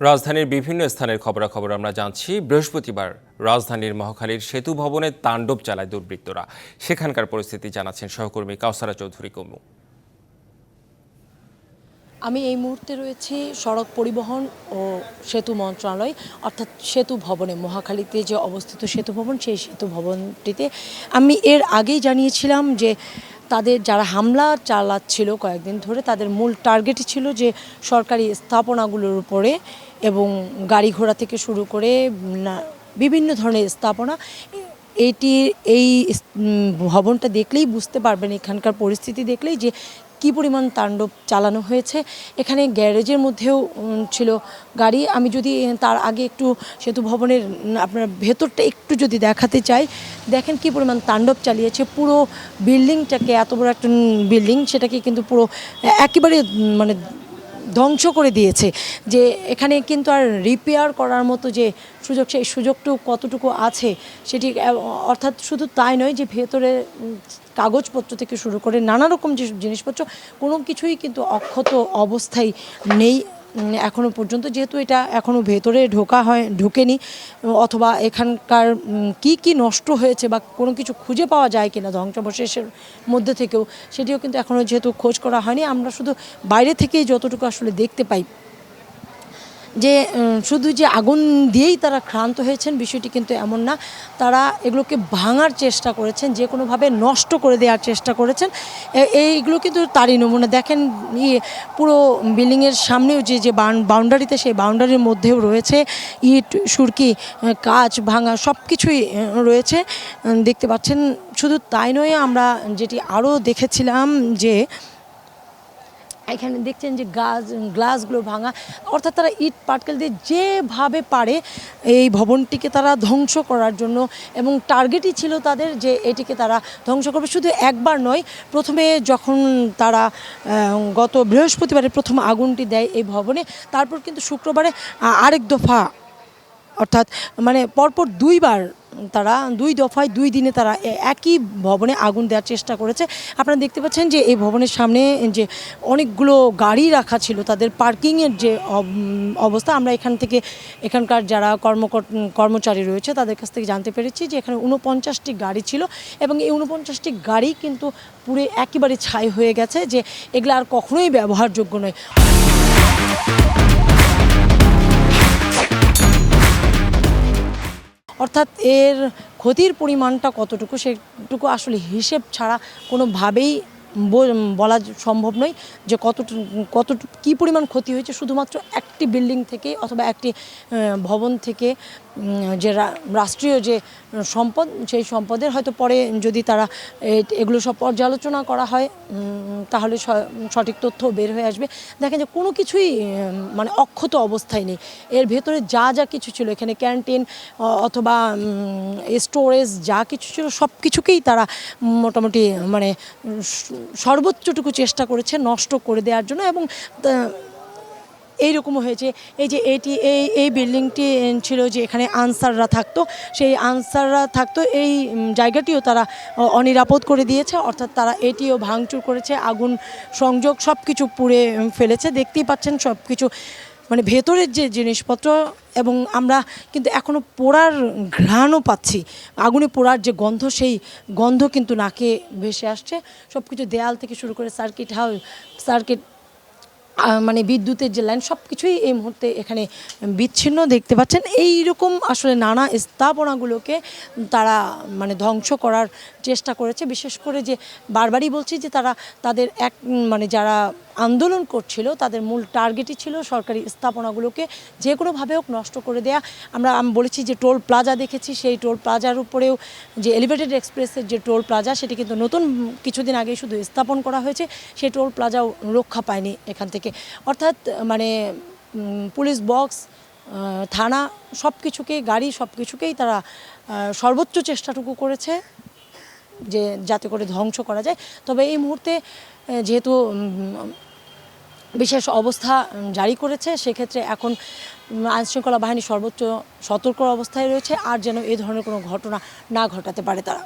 রাজধানীর বিভিন্ন স্থানের খবরাখবর আমরা জানছি। বৃহস্পতিবার রাজধানীর মহাখালীর সেতু ভবনে তাণ্ডব চালায় দুর্বৃত্তরা। সেখানকার পরিস্থিতি জানাচ্ছেন সহকর্মী কাউসারা চৌধুরী কমু। আমি এই মুহূর্তে রয়েছি সড়ক পরিবহন ও সেতু মন্ত্রণালয়, অর্থাৎ সেতু ভবনে, মহাখালীতে যে অবস্থিত সেতু ভবন, সেই সেতু ভবনটিতে। আমি এর আগেই জানিয়েছিলাম যে তাদের যারা হামলা চালাচ্ছিল কয়েকদিন ধরে, তাদের মূল টার্গেটই ছিল যে সরকারি স্থাপনাগুলোর উপরে এবং গাড়ি ঘোড়া থেকে শুরু করে বিভিন্ন ধরনের স্থাপনা। এটি, এই ভবনটা দেখলেই বুঝতে পারবেন, এখানকার পরিস্থিতি দেখলেই যে কি পরিমাণ তাণ্ডব চালানো হয়েছে? এখানে গ্যারেজের মধ্যেও ছিল গাড়ি। আমি যদি তার আগে একটু সেতু ভবনের আপনার ভেতরটা একটু যদি দেখাতে চাই, দেখেন কি পরিমাণ তাণ্ডব চালিয়েছে। পুরো বিল্ডিংটাকে, এত বড় একটা বিল্ডিং, সেটাকে কিন্তু পুরো একেবারে মানে ধ্বংস করে দিয়েছে। যে এখানে কিন্তু আর রিপেয়ার করার মতো যে সুযোগ, সেই সুযোগটুকু কতটুকু আছে সেটি, অর্থাৎ শুধু তাই নয় যে ভেতরে কাগজপত্র থেকে শুরু করে নানা রকম যে জিনিসপত্র, কোনো কিছুই কিন্তু অক্ষত অবস্থায় নেই। উম, এখনও পর্যন্ত যেহেতু এটা এখনও ভেতরে ঢোকা হয় ঢোকেনি অথবা এখানকার কি কি নষ্ট হয়েছে বা কোনো কিছু খুঁজে পাওয়া যায় কিনা ধ্বংসাবশেষের মধ্যে থেকেও সেটিও কিন্তু এখনও যেহেতু খোঁজ করা হয়নি আমরা শুধু বাইরে থেকেই যতটুকু আসলে দেখতে পাই। যে শুধু যে আগুন দিয়েই তারা ক্রান্ত হয়েছেন বিষয়টি কিন্তু এমন না। তারা এগুলোকে ভাঙার চেষ্টা করেছেন, যে কোনোভাবে নষ্ট করে দেওয়ার চেষ্টা করেছেন। এইগুলো কিন্তু তারই নমুনা। দেখেন ইয়ে পুরো বিল্ডিংয়ের সামনেও যে যে বাউন্ডারিতে সেই বাউন্ডারির মধ্যেও রয়েছে ইট, সুরকি কাঁচ, ভাঙা সব কিছুই রয়েছে। দেখতে পাচ্ছেন, শুধু তাই নয়, আমরা যেটি আরও দেখেছিলাম যে এখানে দেখছেন যে গাছ, গ্লাসগুলো ভাঙা। অর্থাৎ তারা ইট, পাটকেল দিয়ে যেভাবে পারে, এই ভবনটিকে তারা ধ্বংস করার জন্য এবং টার্গেটই ছিল তাদের যে এটিকে তারা ধ্বংস করবে। শুধু একবার নয়, প্রথমে যখন তারা গত বৃহস্পতিবারে প্রথম আগুনটি দেয় এই ভবনে, তারপর কিন্তু শুক্রবারে আরেক দফা, অর্থাৎ মানে পরপর দুইবার তারা দুই দফায় দুই দিনে তারা একই ভবনে আগুন দেওয়ার চেষ্টা করেছে। আপনারা দেখতে পাচ্ছেন যে এই ভবনের সামনে যে অনেকগুলো গাড়ি রাখা ছিল, তাদের পার্কিংয়ের যে অব- অবস্থা, আমরা এখান থেকে এখানকার যারা কর্মকর, কর্মচারী রয়েছে, তাদের কাছ থেকে জানতে পেরেছি যে এখানে উনপঞ্চাশটি গাড়ি ছিল এবং এই উনপঞ্চাশটি গাড়ি কিন্তু পুরো একেবারে ছাই হয়ে গেছে যে এগুলো আর কখনোই ব্যবহারযোগ্য নয়। অর্থাৎ এর ক্ষতির পরিমাণটা কতটুকু সেটুকু আসলে হিসেব ছাড়া কোনোভাবেই বলা সম্ভব নয় যে কতটুকু কতটুকু কী পরিমাণ ক্ষতি হয়েছে শুধুমাত্র একটি বিল্ডিং থেকে অথবা একটি ভবন থেকে যে রাষ্ট্রীয় যে সম্পদ, সেই সম্পদের হয়তো পরে যদি তারা এগুলো সব পর্যালোচনা করা হয় তাহলে সঠিক তথ্য বের হয়ে আসবে। দেখেন যে কোনো কিছুই মানে অক্ষত অবস্থায় নেই। এর ভেতরে যা যা কিছু ছিল, এখানে ক্যান্টিন অথবা স্টোরেজ যা কিছু ছিল, সব কিছুকেই তারা মোটামুটি মানে সর্বোচ্চটুকু চেষ্টা করেছে নষ্ট করে দেওয়ার জন্য এবং এইরকমও হয়েছে। এই যে এটি, এই এই বিল্ডিংটি ছিল যে এখানে আনসাররা থাকতো। সেই আনসাররা থাকতো, এই জায়গাটিও তারা অনিরাপদ করে দিয়েছে। অর্থাৎ তারা এটিও ভাঙচুর করেছে, আগুন সংযোগ সব কিছু পুড়ে ফেলেছে। দেখতেই পাচ্ছেন সব কিছু মানে ভেতরের যে জিনিসপত্র এবং আমরা কিন্তু এখনও পোড়ার ঘ্রাণও পাচ্ছি। আগুনে পোড়ার যে গন্ধ, সেই গন্ধ কিন্তু নাকে ভেসে আসছে। সব কিছু দেয়াল থেকে শুরু করে সার্কিট হাউস, সার্কিট মানে বিদ্যুতের যে লাইন সব কিছুই এই মুহূর্তে এখানে বিচ্ছিন্ন দেখতে পাচ্ছেন। এই রকম আসলে নানা স্থাপনাগুলোকে তারা মানে ধ্বংস করার চেষ্টা করেছে। বিশেষ করে যে বারবারই বলছি যে তারা তাদের এক মানে যারা আন্দোলন করছিল, তাদের মূল টার্গেটই ছিল সরকারি স্থাপনাগুলোকে যে কোনোভাবে হোক নষ্ট করে দেয়া। আমরা, আমি বলেছি যে টোল প্লাজা দেখেছি, সেই টোল প্লাজার উপরেও যে এলিভেটেড এক্সপ্রেসের যে টোল প্লাজা, সেটি কিন্তু নতুন কিছুদিন আগে শুধু স্থাপন করা হয়েছে, সেই টোল প্লাজাও রক্ষা পায়নি এখান থেকে। অর্থাৎ মানে পুলিশ বক্স থানা সব কিছুকেই গাড়ি সব কিছুকেই তারা সর্বোচ্চ চেষ্টাটুকু করেছে। যে যাতে করে ধ্বংস করা যায়। তবে এই মুহূর্তে যেহেতু বিশেষ অবস্থা জারি করেছে, সেক্ষেত্রে এখন আইনশৃঙ্খলা বাহিনী সর্বোচ্চ সতর্ক অবস্থায় রয়েছে, আর যেন এ ধরনের কোনো ঘটনা না ঘটাতে পারে তারা।